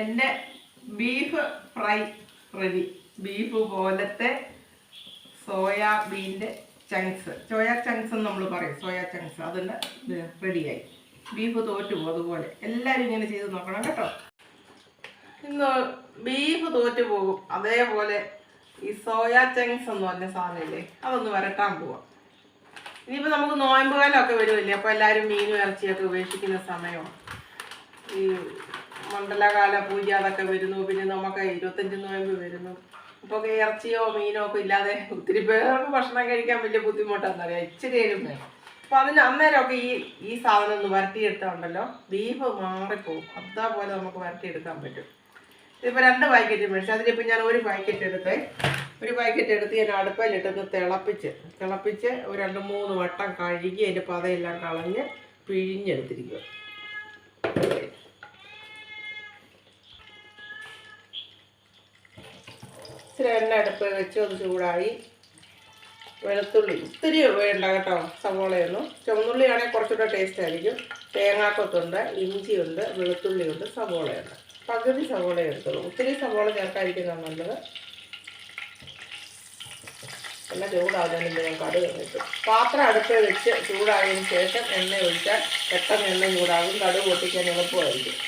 എന്റെ beef fry ready. Beef പോലത്തെ സോയാബീന്റെ chunks. Soya chunks എന്ന് നമ്മൾ പറയും. Soya chunks. അതിന്റെ റെഡിയായി. ബീഫ് തോറ്റു അതുപോലെ. എല്ലാവരും ഇങ്ങനെ ചെയ്ത് നോക്കണം കേട്ടോ. ഇന്ന് ബീഫ് തോറ്റു പോകും. അതേപോലെ ഈ സോയ ചങ്ക്സ് എന്ന് പറഞ്ഞ സാധനമില്ലേ അതൊന്ന് വരട്ടാൻ പോവാം. ഇനിയിപ്പോൾ നമുക്ക് നോയമ്പ് കാലമൊക്കെ വരുമല്ലേ? അപ്പോൾ എല്ലാവരും മീനും ഇറച്ചിയൊക്കെ ഉപേക്ഷിക്കുന്ന സമയമാണ്. ഈ മണ്ഡലകാല പൂജ അതൊക്കെ വരുന്നു. പിന്നെ നമുക്ക് ഇരുപത്തഞ്ച് നോയമ്പ് വരുന്നു. അപ്പോൾ ഇറച്ചിയോ മീനോ ഒക്കെ ഇല്ലാതെ ഒത്തിരി പേർക്ക് ഭക്ഷണം കഴിക്കാൻ വലിയ ബുദ്ധിമുട്ടാണെന്നറിയാം ഇച്ചിരി എരും വേണം അപ്പോൾ അതിന് അന്നേരമൊക്കെ ഈ ഈ സാധനം ഒന്ന് വരട്ടിയെടുത്തുണ്ടല്ലോ? ബീഫ് മാറിപ്പോവും. അതേപോലെ നമുക്ക് വരട്ടിയെടുക്കാൻ പറ്റും. ഇതിപ്പോൾ രണ്ട് പാക്കറ്റ് മേടിച്ചു. അതിലിപ്പോൾ ഞാൻ ഒരു പാക്കറ്റ് എടുത്ത്. ഒരു പാക്കറ്റ് എടുത്ത് ഞാൻ അടുപ്പിലിട്ടൊന്ന് തിളപ്പിച്ച് തിളപ്പിച്ച് ഒരു രണ്ട് മൂന്ന് വട്ടം കഴുകി അതിന്റെ പതയെല്ലാം കളഞ്ഞ് പിഴിഞ്ഞെടുത്തിരിക്കുക ഇച്ചിരി എണ്ണ അടുപ്പ് വെച്ച് ഒന്ന് ചൂടായി. വെളുത്തുള്ളി. ഒത്തിരി വേണ്ട കേട്ടോ സവോളയൊന്നും. ചുവന്നുള്ളിയാണെങ്കിൽ കുറച്ചുകൂടെ ടേസ്റ്റ് ആയിരിക്കും. തേങ്ങാക്കൊത്തുണ്ട് ഇഞ്ചിയുണ്ട് വെളുത്തുള്ളിയുണ്ട് സവോളയുണ്ട്. പകുതി സവോള എടുത്തുള്ളൂ. ഒത്തിരി സവോള ചേർക്കാതിരിക്കുന്നതാണ് നല്ലത്. എല്ലാം ചൂടാകുന്നതിന് മുമ്പ് ഞാൻ കടുക് കിട്ടും പാത്രം അടുപ്പ് വെച്ച് ചൂടായതിനു ശേഷം എണ്ണ ഒഴിച്ചാൽ പെട്ടെന്ന് എണ്ണ ചൂടാകും. കടുക് പൊട്ടിക്കാൻ എളുപ്പമായിരിക്കും.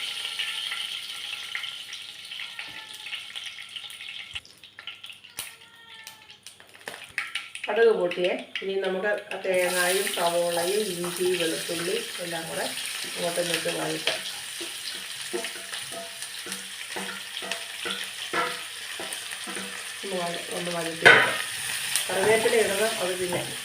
കടുക് പൊട്ടിയേ. ഇനി നമുക്ക് തേങ്ങായും സവോളയും ഇഞ്ചി വെളുത്തുള്ളി എല്ലാം കൂടെ ഇങ്ങോട്ട് നിട്ട് വഴറ്റാം. ഒന്ന് വഴ- ഒന്ന് വഴറ്റി കറിവേപ്പില ഇടണം അത് പിന്നെ.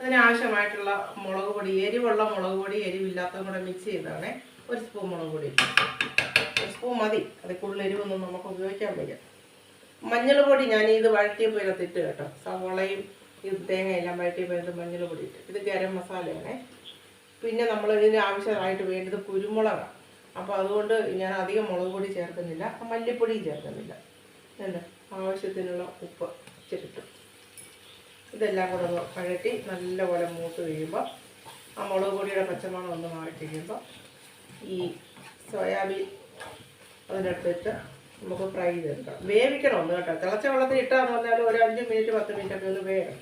അതിനാവശ്യമായിട്ടുള്ള മുളക് പൊടി എരിവുള്ള മുളക് പൊടി എരിവില്ലാത്തതും കൂടെ മിക്സ് ചെയ്താണ് ഒരു സ്പൂൺ മുളക് പൊടി. ഒരു സ്പൂൺ മതി. അതിൽ കൂടുതൽ എരിവൊന്നും നമുക്ക് ഉപയോഗിക്കാൻ വയ്യ. മഞ്ഞൾ പൊടി ഞാൻ ഇത് വഴറ്റിയപ്പോൾ ഇതിനകത്തിട്ട് കേട്ടോ. സവോളയും ഇത് തേങ്ങയെല്ലാം വഴറ്റിയപ്പോൾ ഇത് മഞ്ഞൾ പൊടി ഇട്ട്. ഇത് ഗരം മസാലയാണേ. പിന്നെ നമ്മൾ ഇതിന് ആവശ്യമായിട്ട് വേണ്ടത് കുരുമുളകാണ്. അപ്പോൾ അതുകൊണ്ട് ഞാൻ അധികം മുളക് പൊടി ചേർക്കുന്നില്ല. മല്ലിപ്പൊടിയും ചേർക്കുന്നില്ല. അല്ല ആവശ്യത്തിനുള്ള ഉപ്പ് ഇച്ചിരിട്ടു ഇതെല്ലാം കൂടെ വഴറ്റി നല്ലപോലെ മൂത്ത് കഴിയുമ്പോൾ ആ മുളക് പൊടിയുടെ പച്ചമണം ഒന്ന് മാറി കഴിയുമ്പോൾ ഈ സോയാബീൻ അതിനടുത്തിട്ട് നമുക്ക് ഫ്രൈ ചെയ്തെടുക്കാം. വേവിക്കണം ഒന്ന് കേട്ടോ. തിളച്ച വെള്ളത്തിൽ ഇട്ടാന്ന് പറഞ്ഞാൽ ഒരു അഞ്ച് മിനിറ്റ് പത്ത് മിനിറ്റ് ഒക്കെ ഒന്ന് വേഗം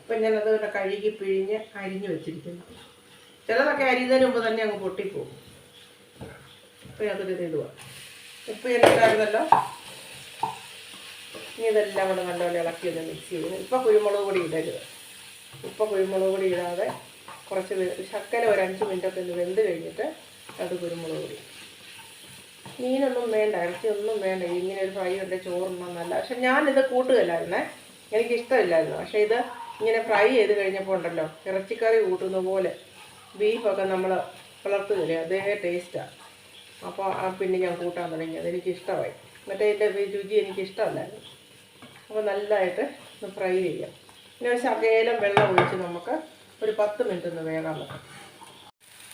ഇപ്പം ഞാനത് ഇവിടെ കഴുകി പിഴിഞ്ഞ് അരിഞ്ഞു വെച്ചിരിക്കുന്നു. ചിലതൊക്കെ അരിയുന്നതിന് മുമ്പ് തന്നെ അങ്ങ് പൊട്ടിപ്പോകും. ഇപ്പം അതൊരു ഇടുക ഉപ്പ് എനിക്കായിരുന്നല്ലോ ഇനി ഇതെല്ലാം കൂടെ നല്ലപോലെ ഇളക്കി ഒന്ന് മിക്സ് ചെയ്ത് ഇപ്പം കുരുമുളക് പൊടി ഇടരുത്. ഇപ്പം കുരുമുളക് പൊടി ഇടാതെ കുറച്ച് ശക്കല ഒരു അഞ്ച് മിനിറ്റൊക്കെ ഒന്ന് വെന്ത് കഴിഞ്ഞിട്ട് അത് കുരുമുളക് പൊടി മീനൊന്നും വേണ്ട ഇറച്ചിയൊന്നും വേണ്ട ഇങ്ങനെ ഒരു ഫ്രൈ ഉണ്ട് ചോറുണ്ടെന്നല്ല പക്ഷെ ഞാനിത് കൂട്ടുകയല്ലായിരുന്നേ. എനിക്ക് ഇഷ്ടമില്ലായിരുന്നു പക്ഷേ ഇത് ഇങ്ങനെ ഫ്രൈ ചെയ്ത് കഴിഞ്ഞപ്പോൾ ഉണ്ടല്ലോ ഇറച്ചിക്കറി കൂട്ടുന്ന പോലെ ബീഫൊക്കെ നമ്മൾ വളർത്തുകയില്ലേ അതേ ടേസ്റ്റാണ് അപ്പോൾ പിന്നെ ഞാൻ കൂട്ടാൻ തുടങ്ങി. അതെനിക്ക് ഇഷ്ടമായി മറ്റേ ഇതിന്റെ രുചി എനിക്ക് ഇഷ്ടമല്ലായിരുന്നു അപ്പോൾ നല്ലതായിട്ട് ഒന്ന് ഫ്രൈ ചെയ്യാം. പിന്നെ ഒരു ശകലം വെള്ളം ഒഴിച്ച് നമുക്ക് ഒരു പത്ത് മിനിറ്റ് ഒന്ന് വെക്കാം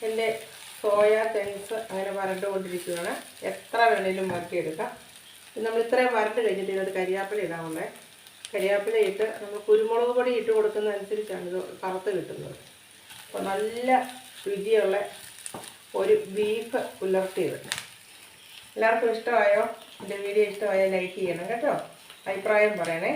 എന്റെ സോയ തെങ്സ് അങ്ങനെ വരണ്ടുകൊണ്ടിരിക്കുകയാണ്. എത്ര വേണേലും വരട്ടിയെടുക്കാം. നമ്മൾ ഇത്രയും വരട്ട് കഴിഞ്ഞിട്ട് ഇതിനകത്ത് കരിയാപ്പില ഇടാവുന്നേ കരിയാപ്പില ഇട്ട് നമ്മൾ കുരുമുളക് പൊടി ഇട്ട് കൊടുക്കുന്നതനുസരിച്ചാണ് ഇത് കറുത്ത് കിട്ടുന്നത്. അപ്പോൾ നല്ല രുചിയുള്ള ഒരു ബീഫ് പുലർത്തിയത്. എല്ലാവർക്കും ഇഷ്ടമായോ? എന്റെ വീഡിയോ ഇഷ്ടമായോ ലൈക്ക് ചെയ്യണം കേട്ടോ. അഭിപ്രായം പറയണേ.